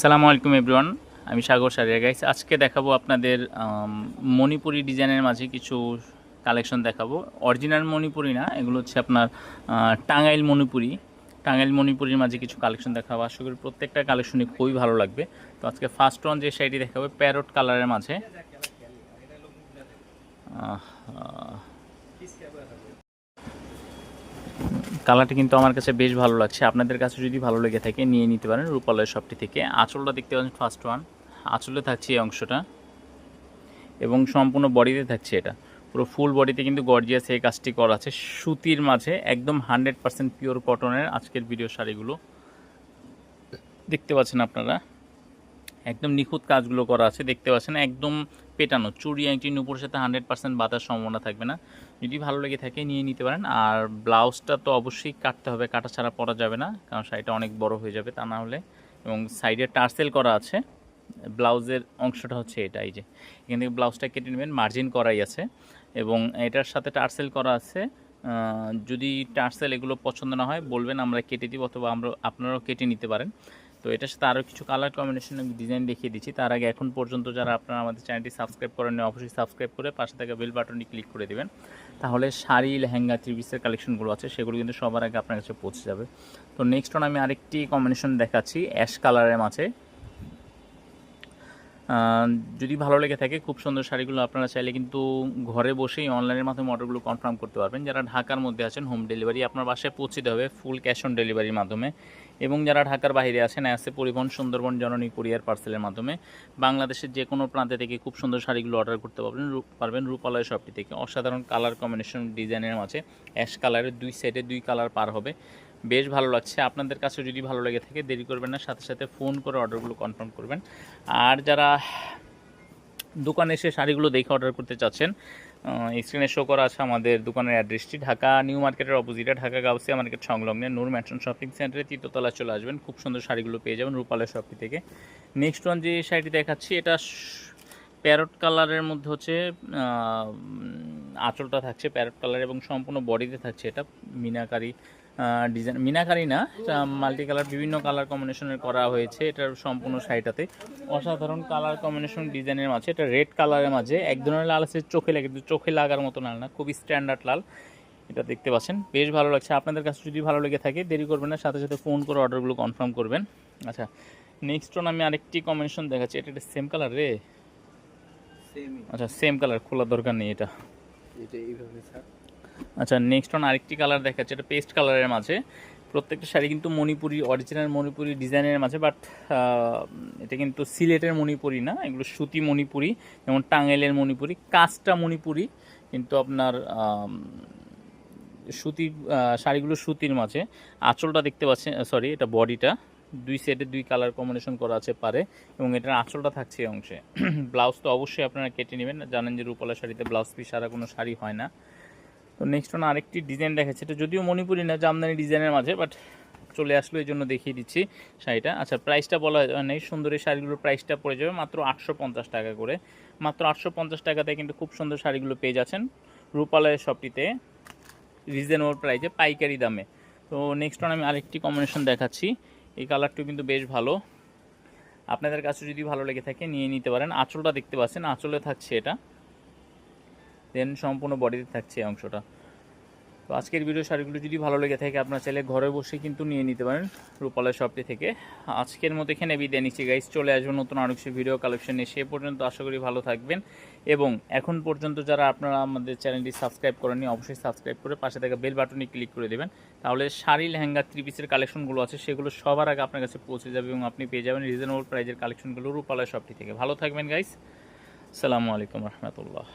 সালামু আলাইকুম এভরিওয়ান, আমি সাগর সারিয়া। গাইস আজকে দেখাবো আপনাদের মণিপুরি ডিজাইনের মাঝে কিছু কালেকশন দেখাবো। অরিজিনাল মণিপুরি না, এগুলো হচ্ছে আপনার টাঙ্গাইল মণিপুরি। টাঙ্গাইল মণিপুরির মাঝে কিছু কালেকশন দেখাবো। আশা করি প্রত্যেকটা কালেকশনই খুবই ভালো লাগবে। তো আজকে ফার্স্ট ওয়ান যে শাড়িটি দেখাবো প্যারট কালারের মাঝে। কালারটি কিন্তু আমার কাছে বেশ ভালো লাগছে। আপনাদের কাছে যদি ভালো লেগে থাকে, নিয়ে নিতে পারেন রূপালয় শপটি থেকে। আঁচলটা দেখতে পাচ্ছেন ফার্স্ট ওয়ান আঁচলে থাকছে এই অংশটা এবং সম্পূর্ণ বডিতে থাকছে এটা। পুরো ফুল বডিতে কিন্তু গর্জিয়াস এই কাজটি করা আছে। সুতির মাঝে একদম হান্ড্রেড পার্সেন্ট পিওর কটনের আজকের ভিডিও শাড়িগুলো। দেখতে পাচ্ছেন আপনারা? একদম নিখুঁত কাজগুলো করা আছে, দেখতে পাচ্ছেন, একদম পেটানো চুরি আংটি, নুপুরের সাথে হান্ড্রেড পার্সেন্ট বাতার সম্ভাবনা থাকবে না। যদি ভালো লেগে থাকে নিয়ে নিতে পারেন, আর ব্লাউজটা তো অবশ্যই কাটতে হবে, কাটা ছাড়া পরা যাবে না, কারণ শাড়িটা অনেক বড় হয়ে যাবে তা না হলে। এবং সাইডে টার্সেল করা আছে, ব্লাউজের অংশটা হচ্ছে এটা, এই যে। এখান থেকে ব্লাউজটা কেটে নেবেন মার্জিন করাই আছে। এবং এটার সাথে টার্সেল করা আছে যদি টার্সেল এগুলো পছন্দ না হয়, বলবেন আমরা কেটে দিব, অথবা আমরা, আপনারাও কেটে নিতে পারেন। তো এটার সাথে আরও কিছু কালার কম্বিনেশন ডিজাইন দেখিয়ে দিচ্ছি। তার আগে এখন পর্যন্ত যারা আপনারা আমাদের চ্যানেলটি সাবস্ক্রাইব করেন অবশ্যই সাবস্ক্রাইব করে পাশে থাকা বেল বাটনটি ক্লিক করে দেবেন। তাহলে শাড়ি, লেহেঙ্গা থ্রি পিসের কালেকশনগুলো আছে, সেগুলো কিন্তু সবার আগে আপনার কাছে পৌঁছে যাবে। তো নেক্সট ওন আমি আরেকটি কম্বিনেশন দেখাচ্ছি অ্যাশ কালারের মাঝে। যদি ভালো লেগে থাকে, খুব সুন্দর শাড়িগুলো আপনারা চাইলে কিন্তু ঘরে বসেই অনলাইনের মাধ্যমে অর্ডারগুলো কনফার্ম করতে পারবেন। যারা ঢাকার মধ্যে আছেন হোম ডেলিভারি আপনার বাসায় পৌঁছে হবে ফুল ক্যাশ অন ডেলিভারির মাধ্যমে। এবং যারা ঢাকার বাইরে আছেন আছে পরিবহন, সুন্দরবন, জননী কুরিয়ার পার্সেলের মাধ্যমে, বাংলাদেশের যে কোনো প্রান্তে থেকে খুব সুন্দর শাড়িগুলো অর্ডার করতে পারবেন, রূপ- পারবেন রূপালয় শপটি থেকে। অসাধারণ কালার কম্বিনেশন ডিজাইনের মাঝে অ্যাশ কালারের দুই সাইডে দুই কালার পার হবে। বেশ ভালো লাগছে। আপনাদের কাছে যদি ভালো লেগে থাকে, দেরি করবেন না। সাথে সাথে ফোন করে অর্ডারগুলো কনফার্ম করবেন। আর যারা দোকানে এসে শাড়িগুলো দেখে অর্ডার করতে চাচ্ছেন স্ক্রিনে শো করা আছে আমাদের দোকানের অ্যাড্রেসটি ঢাকা নিউ মার্কেটের অপোজিটে, ঢাকা গাউসিয়া মার্কেট সংলগ্নে নূর ম্যানশন শপিং সেন্টারে তৃতীয়তলা চলে আসবেন। খুব সুন্দর শাড়িগুলো পেয়ে যাবেন রূপালের শপটি থেকে। নেক্সট ওয়ান যে শাড়িটি দেখাচ্ছি, এটা প্যারট কালারের মধ্যে হচ্ছে আঁচলটা থাকছে। প্যারট কালার এবং সম্পূর্ণ বডিতে থাকছে এটা। মিনাকারি ডিজাইন মিনাকারি না এটা মাল্টি কালার বিভিন্ন কালার কম্বিনেশনের করা হয়েছে এটার সম্পূর্ণ শাড়িটাতে অসাধারণ কালার কম্বিনেশন ডিজাইনের মাঝে এটা রেড কালারের মাঝে এক ধরনের লাল আছে চোখে লাগে কিন্তু চোখে লাগার মতো লাল না খুবই স্ট্যান্ডার্ড লাল। এটা দেখতে পাচ্ছেন বেশ ভালো লাগছে। আপনাদের কাছে যদি ভালো লেগে থাকে দেরি করবেন না সাথে সাথে ফোন করে অর্ডারগুলো কনফার্ম করবেন। আচ্ছা নেক্সট ওন আমি আরেকটি কম্বিনেশন দেখাচ্ছি। এটা এটা সেম কালার রে? আচ্ছা সেম কালার খোলার দরকার নেই এটা। এটা এইভাবে স্যার আচ্ছা নেক্সট ওন আরেকটি কালার দেখাচ্ছে, এটা পেস্ট কালারের মাঝে। প্রত্যেকটা শাড়ি কিন্তু মণিপুরি অরিজিনাল মণিপুরি ডিজাইনের মাঝে বাট এটা কিন্তু সিলেটের মণিপুরি না, এগুলো সুতি মণিপুরি, যেমন টাঙ্গাইলের মণিপুরি কাজটা মণিপুরি, কিন্তু আপনার সুতি শাড়িগুলো সুতির মাঝে। আঁচলটা দেখতে পাচ্ছেন সরি এটা বডিটা, দুই সেটে দুই কালার কম্বিনেশন করা আছে পারে, এবং এটার আঁচলটা থাকছে এই অংশে। ব্লাউজ তো অবশ্যই আপনারা কেটে নেবেন, জানেন যে রূপালা শাড়িতে ব্লাউজ পিস সারা কোনো শাড়ি হয় না। তো নেক্সট ওন আরেকটি ডিজাইন দেখাচ্ছে। এটা যদিও মণিপুরি না, জামদানি ডিজাইনের মাঝে বাট চলে আসলো, এই জন্য দেখিয়ে দিচ্ছি শাড়িটা। আচ্ছা প্রাইসটা বলা নেই, সুন্দর এই শাড়িগুলোর প্রাইসটা পড়ে যাবে মাত্র আটশো পঞ্চাশ টাকা করে। মাত্র আটশো পঞ্চাশ টাকাতে কিন্তু খুব সুন্দর শাড়িগুলো পেয়ে যাচ্ছেন রূপালয়ের শপটিতে রিজনেবল প্রাইসে পাইকারি দামে। তো নেক্সট ওন আমি আরেকটি কম্বিনেশন দেখাচ্ছি। এই কালারটিও কিন্তু বেশ ভালো। আপনাদের কাছে যদি ভালো লেগে থাকে, নিয়ে নিতে পারেন। আঁচলটা দেখতে পাচ্ছেন, আঁচলে থাকছে এটা। দেন সম্পূর্ণ বডিতে থাকছে এই অংশটা। তো আজকের ভিডিও শাড়িগুলো যদি ভালো লেগে থাকে, আপনারা চাইলে ঘরে বসে কিন্তু নিয়ে নিতে পারেন রূপালয় শপটি থেকে। আজকের মতো এখানে বিদায় নিচ্ছি গাইস চলে আসবেন নতুন আরও কিছু ভিডিও কালেকশন সে পর্যন্ত আশা করি ভালো থাকবেন এবং এখন পর্যন্ত যারা আপনারা আমাদের চ্যানেলটি সাবস্ক্রাইব করেননি, অবশ্যই সাবস্ক্রাইব করে পাশে থাকা বেল বাটনে ক্লিক করে দেবেন। তাহলে শাড়ি, লেহেঙ্গা থ্রি পিসের কালেকশনগুলো আছে, সেগুলো সবার আগে আপনার কাছে পৌঁছে যাবে এবং আপনি পেয়ে যাবেন রিজনেবল প্রাইজের কালেকশনগুলো রূপালয় শপটি থেকে। ভালো থাকবেন গাইস সালামু আলাইকুম রহমতুল্লাহ।